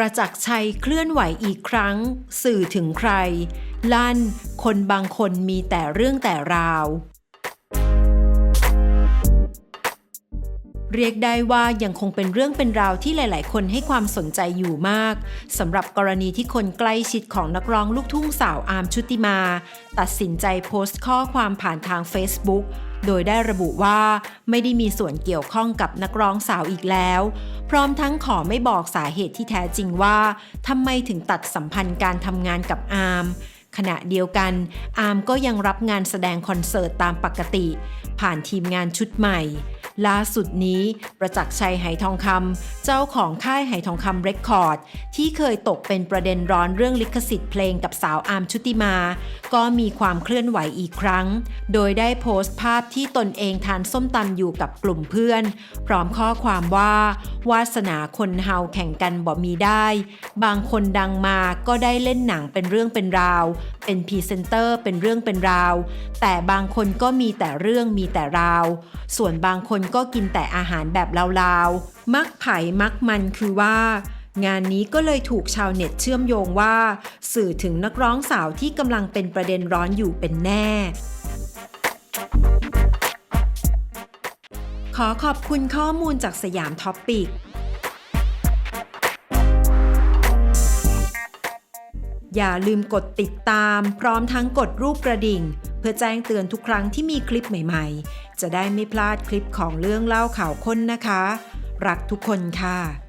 ประจักษ์ชัยเคลื่อนไหวอีกครั้ง สื่อถึงใคร ลั่น คนบางคนมีแต่เรื่องแต่ราว เรียกได้ว่ายังคงเป็นเรื่องเป็นราวที่หลาย ๆ คนให้ความสนใจอยู่มากสำหรับกรณีที่คนใกล้ชิดของนักร้องลูกทุ่งสาวอาร์มชุติมา ตัดสินใจโพสต์ข้อความผ่านทาง Facebook โดยได้ระบุว่าไม่ได้มีส่วนเกี่ยวข้องกับนักร้องสาวอีกแล้ว พร้อมทั้งขอไม่บอกสาเหตุที่แท้จริงว่าทำไมถึงตัดสัมพันธ์การทำงานกับอาร์มขณะเดียวกัน อาร์มก็ยังรับงานแสดงคอนเสิร์ตตามปกติ ผ่านทีมงานชุดใหม่ ล่าสุดนี้ประจักษ์ชัยไหทองคำ เจ้าของค่ายไหทองคำเรคคอร์ด ที่เคยตกเป็นประเด็นร้อนเรื่องลิขสิทธิ์เพลงกับสาวอาร์มชุติมา ก็มีความเคลื่อนไหวอีกครั้ง โดยได้โพสต์ภาพที่ตนเองทานส้มตำอยู่กับกลุ่มเพื่อน พร้อมข้อความว่า วาสนาคนเฮาแข่งกันบ่มีได้ บางคนดังมาก็ได้เล่นหนังเป็นเรื่องเป็นราว เป็นพรีเซนเตอร์เป็นเรื่องเป็นราว แต่บางคนก็มีแต่เรื่องมีแต่ราว ส่วนบางคนก็กินแต่อาหารแบบลาวๆมักไผ่มักมันคือว่า งานนี้ก็เลยถูกชาวเน็ตเชื่อมโยงว่า สื่อถึงนักร้องสาวที่กำลังเป็นประเด็นร้อนอยู่เป็นแน่ ขอขอบคุณข้อมูลจากสยามท็อปปิกอย่าลืมกดติดตามพร้อมทั้งกดรูปกระดิ่ง เพื่อแจ้งเตือนทุกครั้งที่มีคลิปใหม่ๆ จะได้ไม่พลาดคลิปของเรื่องเล่าข่าวค้นนะคะ รักทุกคนค่ะ